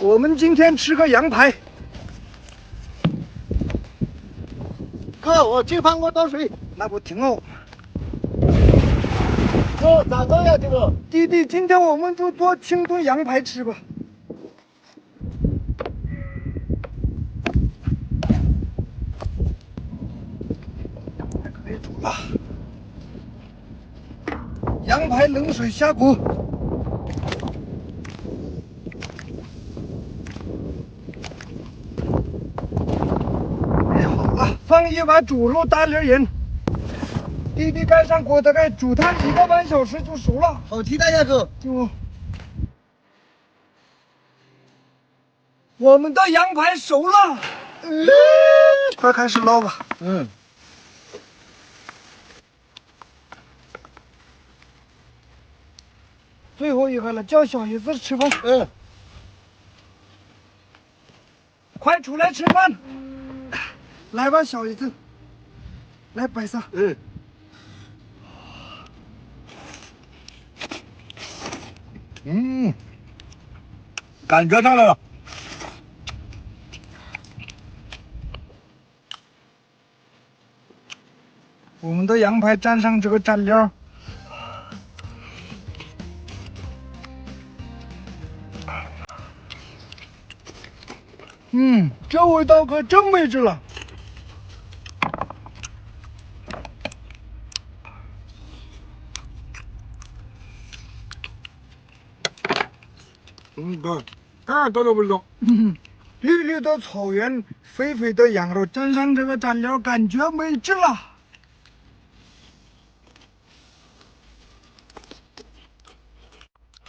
我们今天吃个羊排。哥，我去帮我倒水。那不挺好？哥，咋这样，这个？弟弟，今天我们就做清炖羊排吃吧。可以煮了。羊排冷水下锅。好了，放一碗煮肉大粒盐。滴滴盖上锅，大概煮它一个半小时就熟了。好期待呀，哥！就我们的羊排熟了，嗯快开始捞吧。嗯，最后一个了，叫小姨子吃饭，嗯，快出来吃饭。来吧，小姨子，来摆上。嗯，嗯，感觉上来了。我们的羊排蘸上这个蘸料，嗯，这味道可真美着了。嗯，对，看多少味道？绿绿的草原，肥肥的羊肉，沾上这个蘸料，感觉美极了。